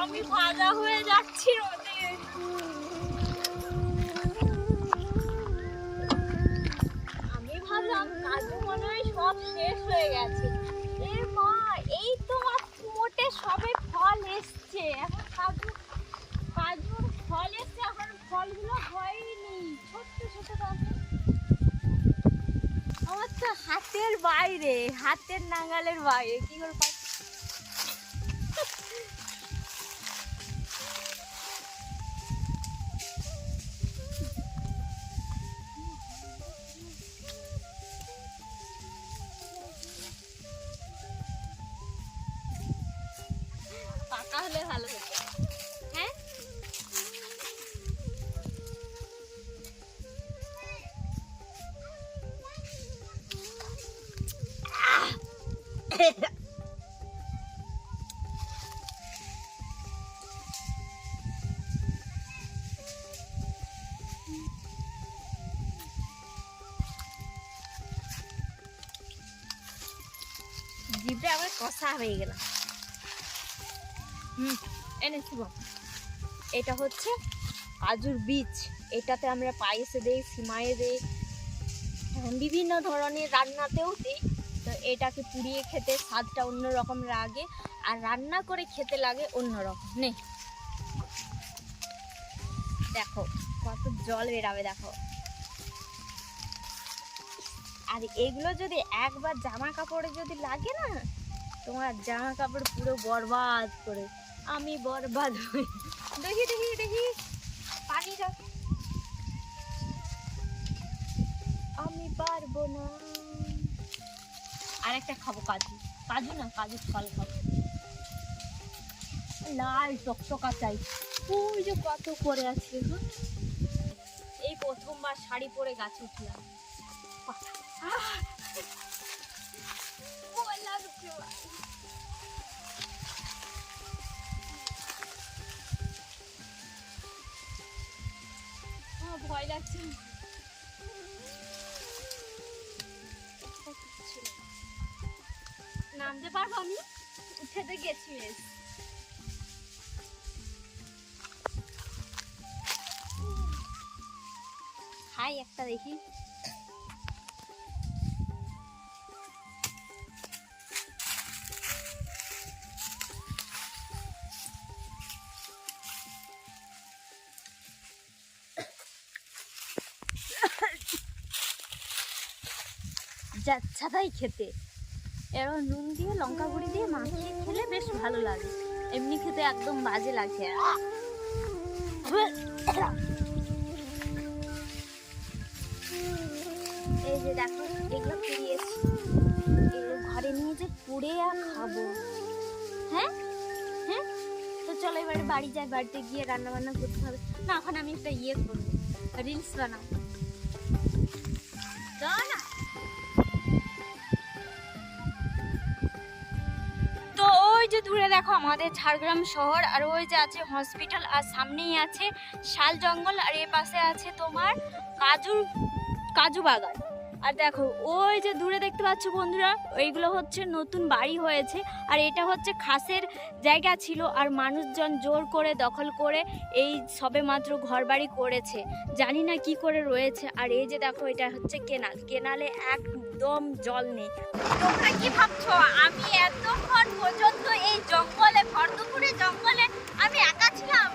আমি ভাজা হয়ে যাচ্ছি আমি ভাবলাম মনে হয় সব শেষ হয়ে গেছে। মা এই তো মোটে ফল এখন ফল এখন ফলগুলো হয়নি। ছোট্ট আমার তো হাতের বাইরে, হাতের নাগালের বাইরে। কি করে জিভটা আমার কষা হয়ে গেল। হুম বল এটা হচ্ছে কাজুর বীজ। এটাতে আমরা পায়েসে দেই সিমায়ে দেই, বিভিন্ন ধরনের রান্নাতেও দিই। তো এটাকে পুড়িয়ে খেতে স্বাদটা অন্যরকম লাগে আর রান্না করে খেতে লাগে অন্যরকম নে দেখো, কত জল বেরাবে, দেখো। আর এগুলো যদি একবার জামা কাপড়ে যদি লাগে না, তোমার জামা কাপড় পুরো বরবাদ করে। আমি বরবাদ হই। দেখি দেখি দেখি। পানি দাও। আমি পারব না। আর একটা খাব, কাজু। কাজু না, কাজু ফল খাব। লাল টকটকা চাই। ওই যে কত করে আছে হ্যাঁ? এই প্রথমবার শাড়ি পরে গাছে উঠলাম! ভয় লাগছে। নামতে পারব আমি? উঠে তো গেছি হাই একটা দেখি। যাচ্ছা তাই খেতে। এরকম নুন দিয়ে, লঙ্কা গুঁড়ি দিয়ে মাখিয়ে খেলে বেশ ভালো লাগে। এমনি খেতে একদম বাজে লাগে এই ঘরে নিয়ে যে পুড়ে আর খাব। হ্যাঁ? হ্যাঁ? তো চলো এবারে বাড়ি যাই, বাড়িতে গিয়ে রান্না বান্না করতে হবে। না এখন আমি একটা ইয়ে করব। রিলস বানাবো। না যে দূরে দেখো, আমাদের ঝাড়গ্রাম শহর, আর ওই যে আছে হসপিটাল আর সামনেই আছে শাল জঙ্গল, আর এ পাশে আছে তোমার কাজু কাজু বাগান। আর দেখো, ওই যে দূরে দেখতে পাচ্ছ বন্ধুরা, ওইগুলো হচ্ছে নতুন বাড়ি হয়েছে। আর এটা হচ্ছে খাসের জায়গা ছিল, আর মানুষজন জোর করে দখল করে এই সবে মাত্র ঘর বাড়ি করেছে। জানি না কি করে রয়েছে, আর এই যে দেখো, এটা হচ্ছে কেনাল। কেনালে একদম জল নেই। তোমরা কি ভাবছ, আমি এতক্ষণ পর্যন্ত এই জঙ্গলে ভরদুপুরে জঙ্গলে আমি একা ছিলাম?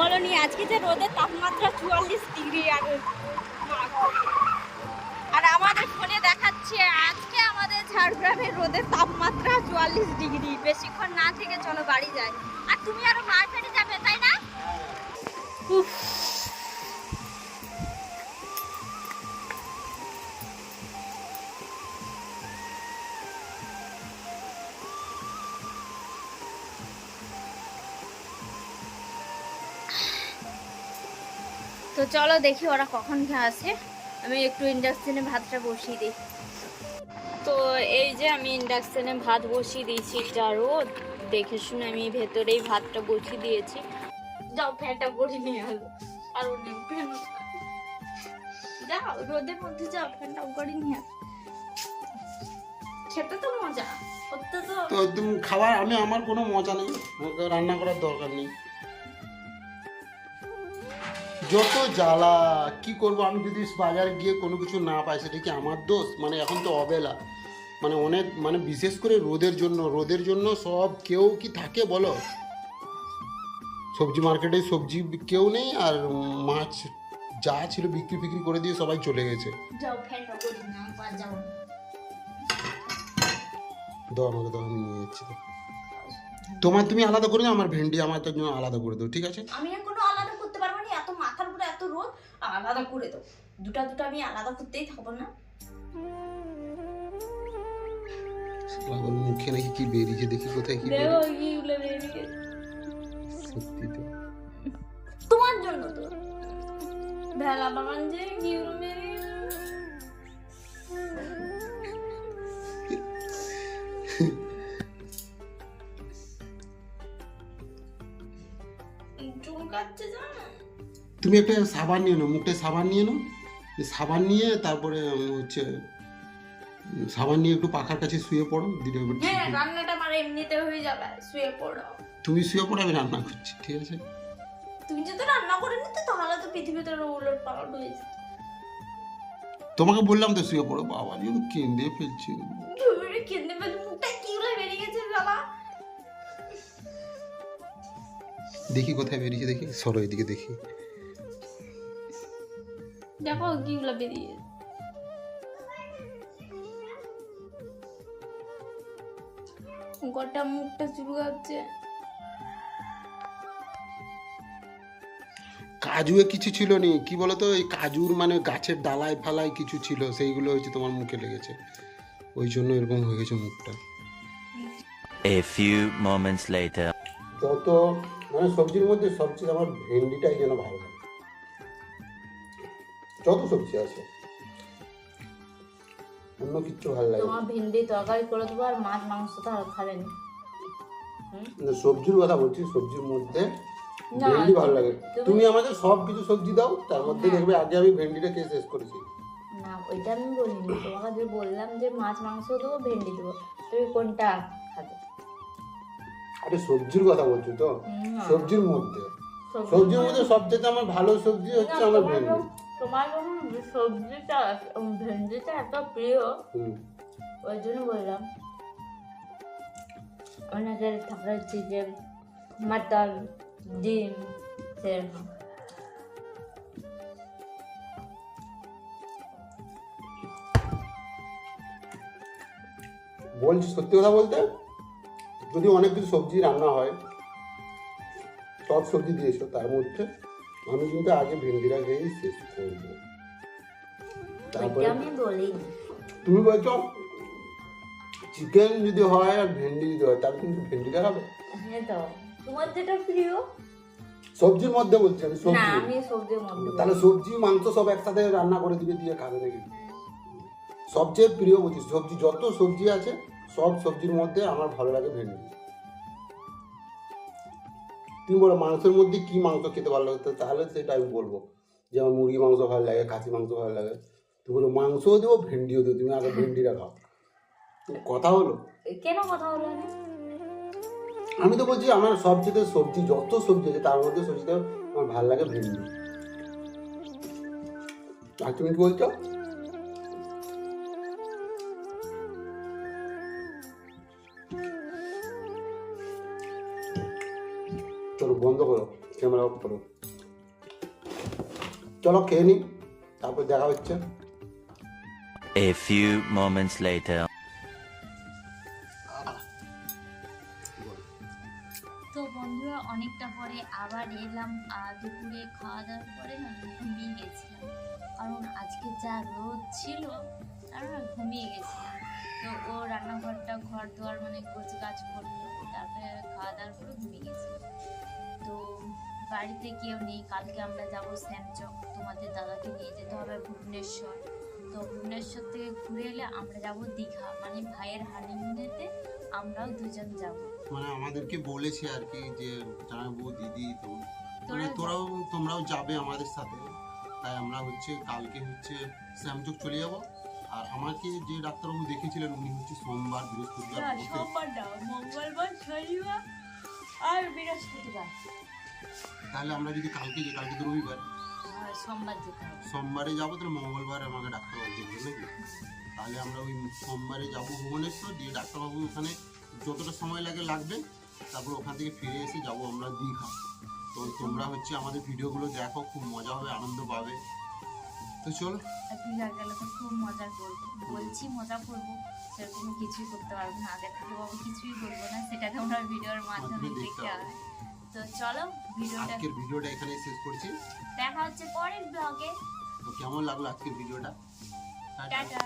বলনি, আজকে যে রোদের তাপমাত্রা চুয়াল্লিশ ডিগ্রি আর আর আমাদের ফোনে দেখাচ্ছে, আজকে আমাদের ঝাড়গ্রামের রোদের তাপমাত্রা চুয়াল্লিশ ডিগ্রি। বেশিক্ষণ না থেকে চলো বাড়ি যায় আর তুমি আরও মার্কেটে যাবে, তাই না? উফ। চলো দেখি ওরা কখন আসে। আমি একটু ইন্ডাকশনে ভাতটা বসিয়ে দিই। তো এই যে আমি ইন্ডাকশনে ভাত বসিয়ে দিয়েছি যা রোদ দেখে শুনে আমি ভেতরেই ভাতটা বসিয়ে দিয়েছি। যাও ফ্যানটা করে নিয়ে আসো আর যাও, রোদের মধ্যে যাও, ফ্যানটা করে নিয়ে খেতে তো মজা তো খাবার, আমি, আমার কোনো মজা নেই। রান্না করার দরকার নেই। যত জ্বালা কি করব আমি যদি বাজারে গিয়ে কোনো কিছু না পাই সেটা কি আমার দোষ? মানে এখন তো অবেলা মানে অনেক মানে বিশেষ করে রোদের জন্য রোদের জন্য সব কেউ কি থাকে বলো? সবজি মার্কেটে সবজি কেউ নেই আর মাছ যা ছিল বিক্রি ফিক্রি করে দিয়ে সবাই চলে গেছে। দাও আমাকে দাও আমি নিয়ে যাচ্ছি। তোমার তুমি আলাদা করে দাও আমার ভেন্ডি আমার জন্য আলাদা করে দাও ঠিক আছে? আমি আর কোনো আলাদা করতে পারব না এত মাথার উপরে এত রোদ আলাদা করে দেবো দুটা দুটা আমি আলাদা করতেই থাকব না। পাগল মুখে নাকি কি বেরিয়েছে দেখি কোথায় কি দেখো বেরিয়েছে। কি উলে বেরিয়ে সত্যি তো। তোমার জন্য তো। ভেলা বাগান যে কি উলে বেরিয়ে তুমি একটা সাবান নিয়ে নাও মুখে সাবান নিয়ে নাও। সাবান নিয়ে তারপরে হচ্ছে সাবান নিয়ে একটু পাখার কাছে শুয়ে পড়ো ঠিক হ্যাঁ রান্নাটা আমার এমনিতে হয়ে যাবে শুয়ে পড়ো। তুমি শুয়ে পড়ো আমি রান্না করছি ঠিক আছে? তুমি যদি রান্না করে নিতে তাহলে তো পৃথিবীতে উলট পালট হয়ে যেত। তোমাকে বললাম তো শুয়ে পড়ো বাবা যেন কেঁদে ফেলছি। কেঁদে ফেলে মুখটা কি উলে বেরিয়ে গেছে বাবা। দেখি কোথায় বেরিয়েছে দেখি সরো এদিকে দেখি। দেখো কি বেরিয়ে গোটা মুখটা চুলকাচ্ছে কাজুয়ে কিছু ছিল নি কি বলতো? এই কাজুর মানে গাছের ডালায় ফালায় কিছু ছিল সেইগুলো হচ্ছে তোমার মুখে লেগেছে। ওই জন্য এরকম হয়ে গেছে মুখটা। A few moments later. যত মানে সবজির মধ্যে সবচেয়ে আমার ভেন্ডিটাই যেন ভালো যত সবজি আছে। অন্য কিচ্ছু ভালো লাগে। তোমার ভেন্ডি তরকারি করে দেবো আর মাছ মাংস তো আর খাবেন সবজির কথা বলছি সবজির মধ্যে ভেন্ডি ভালো লাগে। তুমি- আমাকে সব কিছু সবজি দাও তার মধ্যে দেখবে আগে আমি ভেন্ডিটা খেয়ে শেষ করেছি। না ওইটা আমি বলিনি। তোমাকে যে বললাম যে মাছ মাংস দেবো ভেন্ডি দেবো তুমি কোনটা খাবে? আরে সবজির কথা বলছি তো? সবজির মধ্যে। সবজির মধ্যে সবচেয়ে আমার ভালো সবজি হচ্ছে আমার ভেন্ডি। তোমার যখন সবজিটা ভেন্ডিটা এত প্রিয় ওই জন্য বললাম অনেকের থাকে হচ্ছে যে মাটন ডিম সেরকম। বলছি সত্যি কথা বলতে যদি অনেক কিছু সবজি রান্না হয় সব সবজি দিয়েছ তার মধ্যে আমি কিন্তু আগে ভেন্ডিটা খেয়েই শেষ করব। তারপরে আমি তুমি বলছো চিকেন যদি হয় আর ভেন্ডি যদি হয় তাহলে কিন্তু ভেন্ডিটা খাবে। হ্যাঁ তো তোমার যেটা প্রিয়? সবজির মধ্যে বলছি আমি না সবজি আমি সবজির মধ্যে তাহলে সবজি মাংস সব একসাথে রান্না করে দিবে দিয়ে খাবে নাকি? সবচেয়ে প্রিয় বলছি সবজি যত সবজি আছে সব সবজির মধ্যে আমার ভালো লাগে ভেন্ডি। তুমি বলো মাংসের মধ্যে কি মাংস খেতে ভালো লাগে? তো তাহলে সেটা আমি বলব। যে আমার মুরগি মাংস ভালো লাগে খাসি মাংস ভালো লাগে। তুমি বলো মাংসও দেবো ভেন্ডিও দেবো তুমি আগে ভেন্ডিটা খাও। কথা হলো? কেন কথা হলো আমি তো বলছি আমার সবচেয়ে সবজি যত সবজি আছে তার মধ্যে সবজিটা আমার ভালো লাগে ভেন্ডি। আর তুমি কি বলছো? চলো বন্ধ করো ক্যামেরা অফ করো। চলো খেয়ে নি তারপর দেখা হচ্ছে। A few moments later. তো বন্ধুরা অনেকটা পরে আবার এলাম। আর দুপুরে খাওয়া দাওয়ার পরে না ঘুমিয়ে গেছিলাম। কারণ আজকে যা রোদ ছিল তার ঘুমিয়ে গেছিলাম। তো ও রান্নাঘরটা ঘর দুয়ার মানে গোছ গাছ করল তারপরে খাওয়া দাওয়ার পরে ঘুমিয়ে গেছিলাম তো বাড়িতে কেউ নেই কালকে আমরা যাব স্যামচক তোমাদের দাদাকে নিয়ে যেতে হবে ভুবনেশ্বর। তো ভুবনেশ্বর থেকে ঘুরে এলে আমরা যাব দীঘা মানে ভাইয়ের হানিমুনেতে আমরাও দুজন যাব। মানে আমাদেরকে বলেছে আর কি যে জানাব দিদি তো মানে তোরাও তোমরাও যাবে আমাদের সাথে। তাই আমরা হচ্ছে কালকে হচ্ছে শ্যামচক চলে যাব। আর আমাকে যে ডাক্তারবাবু দেখেছিলেন উনি হচ্ছে সোমবার বৃহস্পতিবার সোমবার মঙ্গলবার শনিবার আর বৃহস্পতিবার। তাহলে আমরা যদি কালকে যে কালকে তো রবিবার। সোমবার যেতে হবে। সোমবারে যাব তাহলে মঙ্গলবার আমাকে ডাক্তারবাবু দেখবে নাকি? তাহলে আমরা ওই সোমবারে যাব ভুবনেশ্বর দিয়ে ডাক্তারবাবু ওখানে যতটা সময় লাগে লাগবে তারপর ওখান থেকে ফিরে এসে যাব আমরা দীঘা। তো তোমরা হচ্ছে আমাদের ভিডিওগুলো দেখো খুব মজা হবে আনন্দ পাবে। তো চলো। দীঘা গেলে তো খুব মজা করব বলছি মজা করব সেরকম কিছুই করতে পারব না। আগে থেকে বাবু কিছুই করব না সেটা তোমরা ভিডিওর মাধ্যমে দেখতে হবে। তো চলো ভিডিওটা আজকের ভিডিওটা এখানে শেষ করছি। দেখা হচ্ছে পরের ব্লগে তো কেমন লাগল আজকের ভিডিওটা। টাটা।